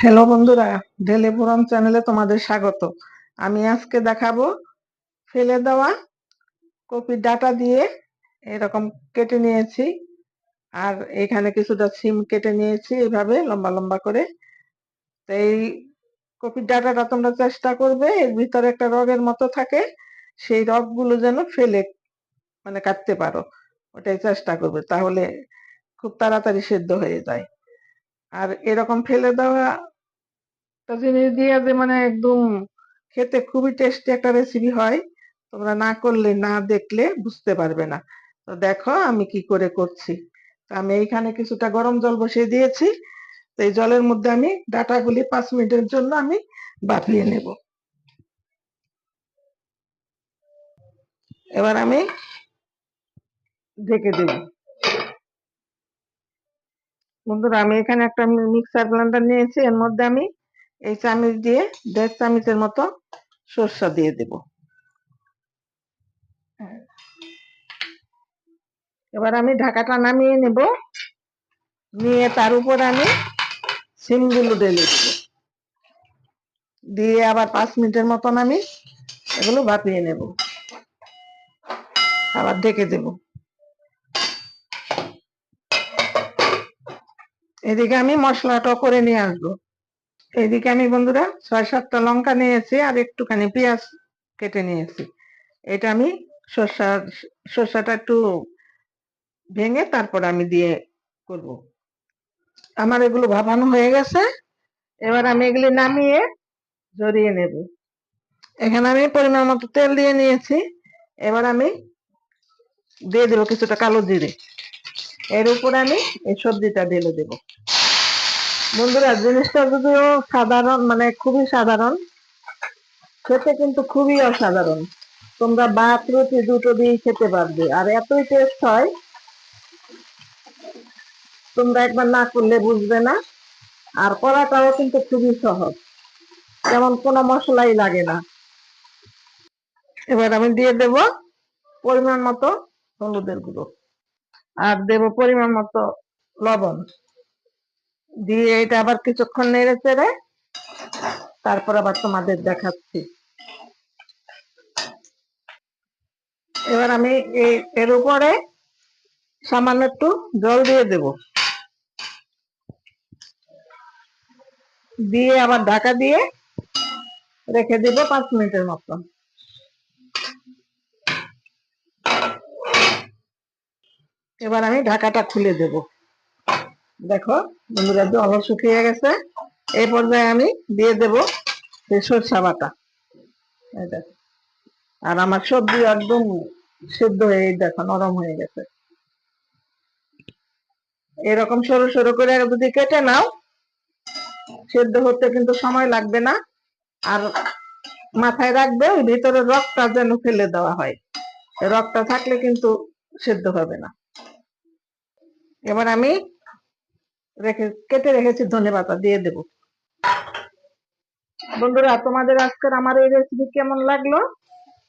Hello বন্ধুরা daily পুরাম চ্যানেলে তোমাদের স্বাগত। আমি আজকে দেখাবো ফেলে দেওয়া কপির ডাটা দিয়ে এরকম কেটে নিয়েছি। আর এখানে কিছুটা সিম কেটে নিয়েছি এভাবে লম্বা লম্বা করে। তো এই কপির ডাটাটা তোমরা চেষ্টা করবে, এর ভিতরে একটা রগের মতো থাকে, সেই রগগুলো যেন ফেলে মানে কাটতে পারো। ওটাই চেষ্টা করবে, তাহলে খুব তাড়াতাড়ি সেদ্ধ হয়ে যায়। আর এরকম ফেলে দেওয়া একটা জিনিস দিয়ে যে মানে একদম খেতে খুবই টেস্টি একটা রেসিপি হয়, তোমরা না করলে, না দেখলে বুঝতে পারবে না। তো দেখো আমি কি করে করছি। তো আমি এইখানে কিছুটা গরম জল বসিয়ে দিয়েছি। তো এই জলের মধ্যে আমি ডাটাগুলি পাঁচ মিনিটের জন্য আমি বাফিয়ে নেব। এবার আমি ঢেকে দেব। বন্ধুরা, আমি এখানে একটা মিক্সার ব্লেন্ডার নিয়েছি। এর মধ্যে আমি এই চামচ দিয়ে দেড় চামচের মতো সরষা দিয়ে দেব। এবার আমি ঢাকাটা নামিয়ে নেব। নিয়ে তার উপর আমি সিমগুলো ঢেলে দেব। দিয়ে আবার পাঁচ মিনিটের মতন আমি এগুলো ভাপিয়ে নেব। আবার ঢেকে দেব। এদিকে আমি মশলাটা করে নিয়ে আসব। এদিকে আমি বন্ধুরা ছয় সাতটা লঙ্কা নিয়েছি আর একটুখানি পেঁয়াজ কেটে নিয়েছি। এটা আমি শসা শসাটা একটু ভেঙে তারপর আমি দিয়ে করব। আমার এগুলো ভাপানো হয়ে গেছে। এবার আমি এগুলি নামিয়ে জড়িয়ে নেব। এখানে আমি পরিমাণ মতো তেল দিয়ে নিয়েছি। এবার আমি দিয়ে দেবো কিছুটা কালো জিরে। এর উপর আমি এই সবজিটা ঢেলে দেবো। বন্ধুরা, জিনিসটা যদিও সাধারণ মানে খুবই সাধারণ, খেতে কিন্তু খুবই অসাধারণ। তোমরা ভাত, রুটি দুটো দিয়ে খেতে পারবে। আর এতই টেস্ট হয়, তোমরা একবার না করলে বুঝবে না। আর করাটাও কিন্তু খুবই সহজ, যেমন কোনো মশলাই লাগে না। এবার আমি দিয়ে দেব পরিমাণ মতো হলুদের গুঁড়ো। আর দেব পরিমাণ মতো লবণ। দিয়ে এটা আবার কিছুক্ষণ নেড়ে চেড়ে তারপর আবার তোমাদের দেখাচ্ছি। এবার আমি এই, এর উপরে সামান্য একটু জল দিয়ে দেব। দিয়ে আবার ঢাকা দিয়ে রেখে দিব পাঁচ মিনিটের মতন এবার আমি ঢাকাটা খুলে দেবো। দেখো, বন্ধুরা জল শুকিয়ে গেছে। এই পর্যায়ে আমি দিয়ে দেব সরষা বাটা আর আমার সবজি একদম সিদ্ধ হয়ে দেখো, নরম হয়ে গেছে। এরকম সরু সরু করে যদি কেটে নাও, সেদ্ধ হতে কিন্তু সময় লাগবে না। আর মাথায় রাখবে, ওই ভিতরে রক্তটা যেন ফেলে দেওয়া হয়। রক্তটা থাকলে কিন্তু সেদ্ধ হবে না। এবার আমি রেখে, কেটে রেখেছি ধনে পাতা দিয়ে দেব। বন্ধুরা, তোমাদের আজকের আমার এই রেসিপি কেমন লাগল?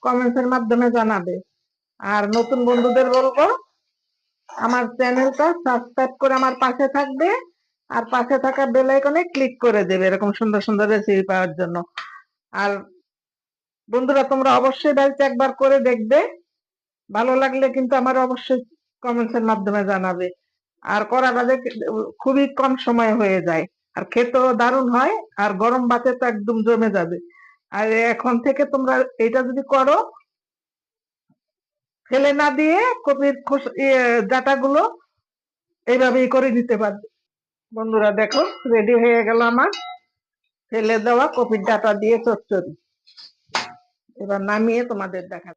কমেন্টসের মাধ্যমে জানাবে। আর নতুন বন্ধুদের বলব, আমার চ্যানেলটা সাবস্ক্রাইব করে আমার পাশে থাকবে, আর পাশে থাকা বেল আইকনে ক্লিক করে দেবে, এরকম সুন্দর সুন্দর রেসিপি পাওয়ার জন্য। আর বন্ধুরা, তোমরা অবশ্যই বাড়িতে একবার করে দেখবে। ভালো লাগলে কিন্তু আমার অবশ্যই কমেন্টসের মাধ্যমে জানাবে। আর করা করাটা খুবই কম সময় হয়ে যায়। আর খেতেও দারুণ হয়, আর গরম ভাতে তো একদম জমে যাবে। আর এখন থেকে তোমরা এটা যদি করো, ফেলে না দিয়ে কপির ডাটা গুলো এইভাবেই করে নিতে পারবে। বন্ধুরা দেখো রেডি হয়ে গেল আমার। ফেলে দেওয়া কপির ডাটা দিয়ে চচ্চড়ি। এবার নামিয়ে তোমাদের দেখা